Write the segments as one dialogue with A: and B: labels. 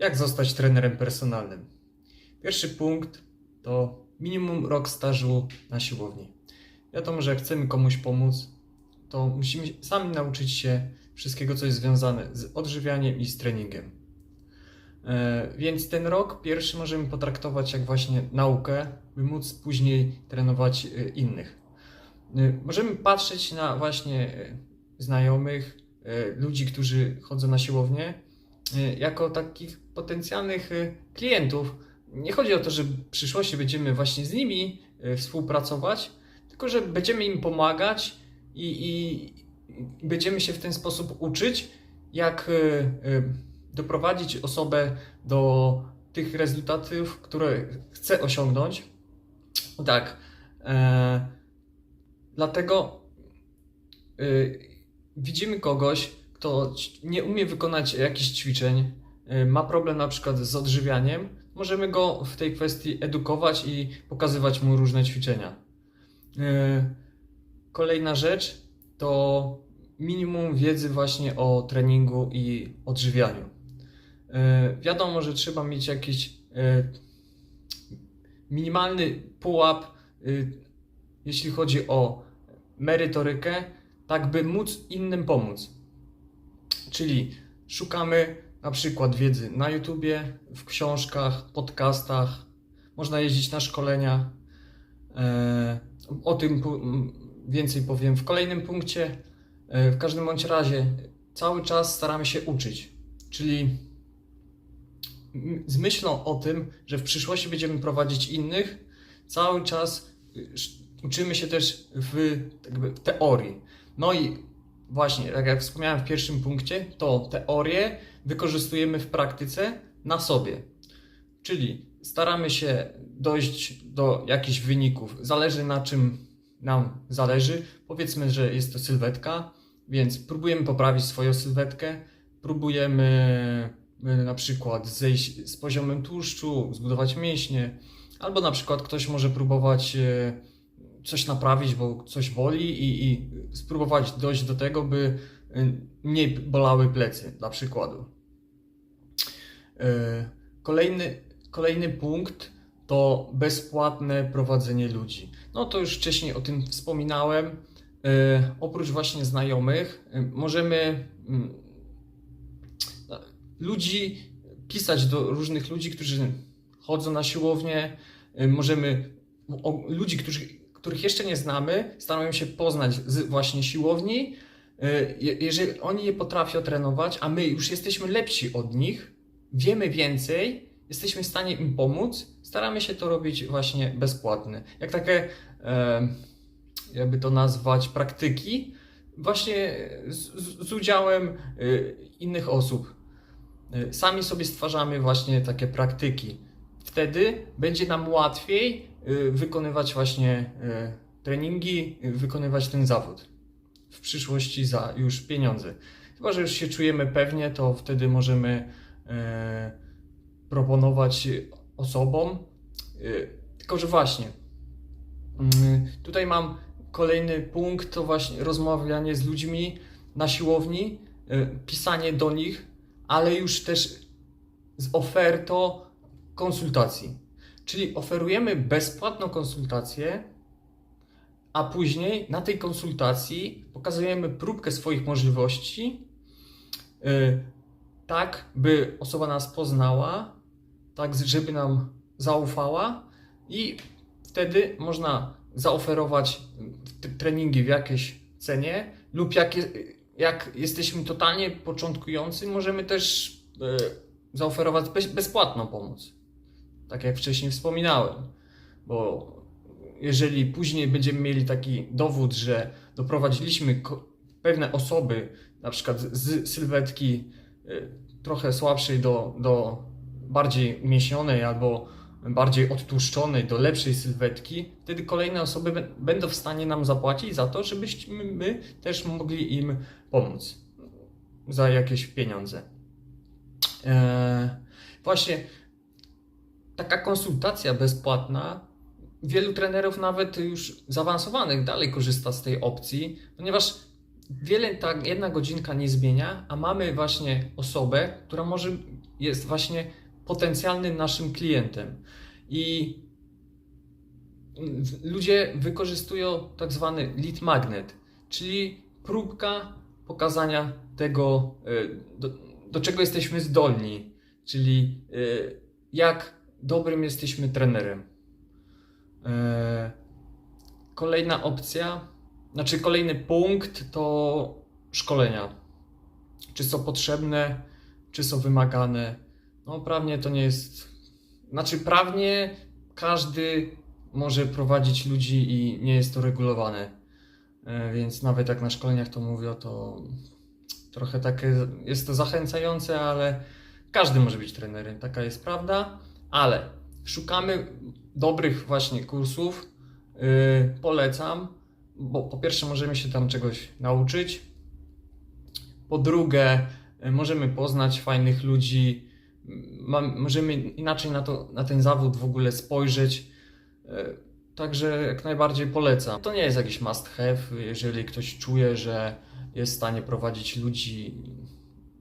A: Jak zostać trenerem personalnym? Pierwszy punkt to minimum rok stażu na siłowni. Wiadomo, że jak chcemy komuś pomóc, to musimy sami nauczyć się wszystkiego, co jest związane z odżywianiem i z treningiem. E, Więc ten rok pierwszy możemy potraktować jak właśnie naukę, by móc później trenować e, innych. E, Możemy patrzeć na właśnie znajomych, ludzi, którzy chodzą na siłownię, jako takich potencjalnych e, klientów. Nie chodzi o to, że w przyszłości będziemy właśnie z nimi e, współpracować, tylko że będziemy im pomagać i, i będziemy się w ten sposób uczyć, jak doprowadzić osobę do tych rezultatów, które chce osiągnąć. Tak. E, dlatego widzimy kogoś, kto nie umie wykonać jakichś ćwiczeń, e, ma problem na przykład z odżywianiem, możemy go w tej kwestii edukować i pokazywać mu różne ćwiczenia. E, Kolejna rzecz to minimum wiedzy właśnie o treningu i odżywianiu. E, Wiadomo, że trzeba mieć jakiś minimalny pułap, y, jeśli chodzi o merytorykę, tak by móc innym pomóc. Czyli szukamy na przykład wiedzy na YouTubie, w książkach, podcastach, można jeździć na szkolenia. E, O tym więcej powiem w kolejnym punkcie. E, W każdym bądź razie cały czas staramy się uczyć, czyli z myślą o tym, że w przyszłości będziemy prowadzić innych, cały czas y, uczymy się też w, jakby w teorii. No i właśnie, tak jak wspomniałem w pierwszym punkcie, to teorię wykorzystujemy w praktyce na sobie. Czyli staramy się dojść do jakichś wyników. Zależy na czym nam zależy. Powiedzmy, że jest to sylwetka, więc próbujemy poprawić swoją sylwetkę, próbujemy y, na przykład zejść z poziomem tłuszczu, zbudować mięśnie, albo na przykład ktoś może próbować y, coś naprawić, bo coś boli i, i spróbować dojść do tego, by y, mniej bolały plecy, dla przykładu. Y, Kolejny, kolejny punkt to bezpłatne prowadzenie ludzi. No to już wcześniej o tym wspominałem. Y, oprócz właśnie znajomych, możemy ludzi pisać do różnych ludzi, którzy chodzą na siłownię. Możemy ludzi, którzy, których jeszcze nie znamy, staramy się poznać z właśnie siłowni. Je- jeżeli oni je potrafią trenować, a my już jesteśmy lepsi od nich, wiemy więcej, jesteśmy w stanie im pomóc, staramy się to robić właśnie bezpłatnie. Jak takie, e, jakby to nazwać, praktyki, właśnie z, z, udziałem e, innych osób. E, Sami sobie stwarzamy właśnie takie praktyki. Wtedy będzie nam łatwiej e, wykonywać właśnie e, treningi, e, wykonywać ten zawód w przyszłości za już pieniądze. Chyba, że już się czujemy pewnie, to wtedy możemy proponować osobom. Tylko, że właśnie mm, tutaj mam kolejny punkt, to właśnie rozmawianie z ludźmi na siłowni, pisanie do nich, ale już też z ofertą konsultacji. Czyli oferujemy bezpłatną konsultację, a później na tej konsultacji pokazujemy próbkę swoich możliwości, y, tak by osoba nas poznała, tak żeby nam zaufała i wtedy można zaoferować treningi w jakiejś cenie lub jak, jak jesteśmy totalnie początkujący, możemy też y, zaoferować bez, bezpłatną pomoc. Tak jak wcześniej wspominałem, bo jeżeli później będziemy mieli taki dowód, że doprowadziliśmy pewne osoby, na przykład z sylwetki y, trochę słabszej do, do bardziej umieśnionej albo bardziej odtłuszczonej do lepszej sylwetki, wtedy kolejne osoby bę- będą w stanie nam zapłacić za to, żebyśmy my też mogli im pomóc za jakieś pieniądze. Eee, właśnie taka konsultacja bezpłatna wielu trenerów nawet już zaawansowanych dalej korzysta z tej opcji, ponieważ wiele ta jedna godzinka nie zmienia, a mamy właśnie osobę, która może jest właśnie potencjalnym naszym klientem. I ludzie wykorzystują tak zwany lead magnet, czyli próbka pokazania tego, y, do, do czego jesteśmy zdolni, czyli y, jak dobrym jesteśmy trenerem. E, Kolejna opcja, znaczy kolejny punkt to szkolenia. Czy są potrzebne, czy są wymagane. No, prawnie to nie jest. Znaczy, prawnie każdy może prowadzić ludzi i nie jest to regulowane. E, Więc nawet jak na szkoleniach to mówią, to trochę takie jest to zachęcające, ale każdy może być trenerem, taka jest prawda. Ale szukamy dobrych właśnie kursów. Yy, polecam, bo po pierwsze możemy się tam czegoś nauczyć. Po drugie, y, możemy poznać fajnych ludzi, możemy inaczej na, to, na ten zawód w ogóle spojrzeć. Yy, Także jak najbardziej polecam. To nie jest jakiś must have, jeżeli ktoś czuje, że jest w stanie prowadzić ludzi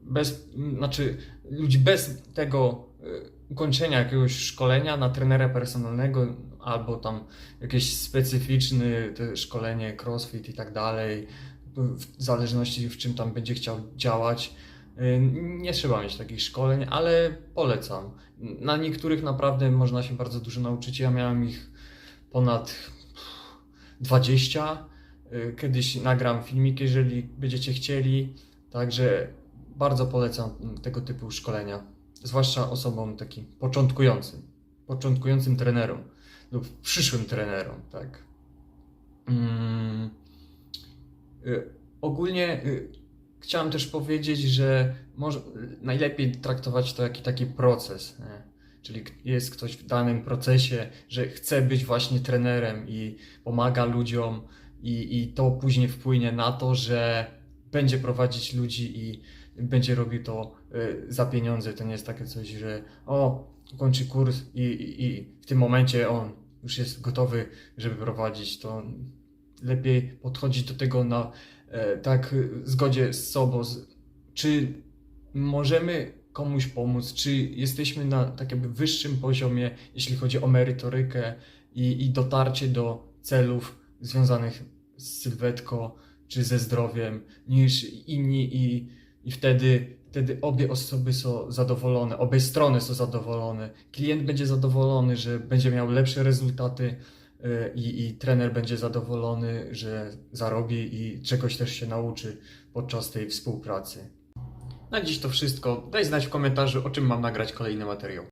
A: bez, znaczy ludzi bez tego y, ukończenia jakiegoś szkolenia na trenera personalnego albo tam jakieś specyficzne szkolenie, crossfit i tak dalej, w zależności w czym tam będzie chciał działać. Y, Nie trzeba mieć takich szkoleń, ale polecam. Na niektórych naprawdę można się bardzo dużo nauczyć. Ja miałem ich ponad 20. Y, Kiedyś nagram filmik, jeżeli będziecie chcieli. Także bardzo polecam tego typu szkolenia. Zwłaszcza osobom takim początkującym, początkującym trenerom lub przyszłym trenerom, tak. Mm. Y, Ogólnie y, chciałem też powiedzieć, że może, najlepiej traktować to jako taki proces. Nie? Czyli jest ktoś w danym procesie, że chce być właśnie trenerem i pomaga ludziom, i, i to później wpłynie na to, że będzie prowadzić ludzi i będzie robił to y, za pieniądze. To nie jest takie coś, że o, kończy kurs i, i, i w tym momencie on już jest gotowy, żeby prowadzić. To lepiej podchodzić do tego na e, tak zgodzie z sobą, czy możemy komuś pomóc, czy jesteśmy na tak jakby wyższym poziomie, jeśli chodzi o merytorykę i, i dotarcie do celów związanych z sylwetką czy ze zdrowiem niż inni i, i wtedy, wtedy obie osoby są zadowolone, obie strony są zadowolone. Klient będzie zadowolony, że będzie miał lepsze rezultaty y, i, i trener będzie zadowolony, że zarobi i czegoś też się nauczy podczas tej współpracy. Na dziś to wszystko. Daj znać w komentarzu, o czym mam nagrać kolejny materiał.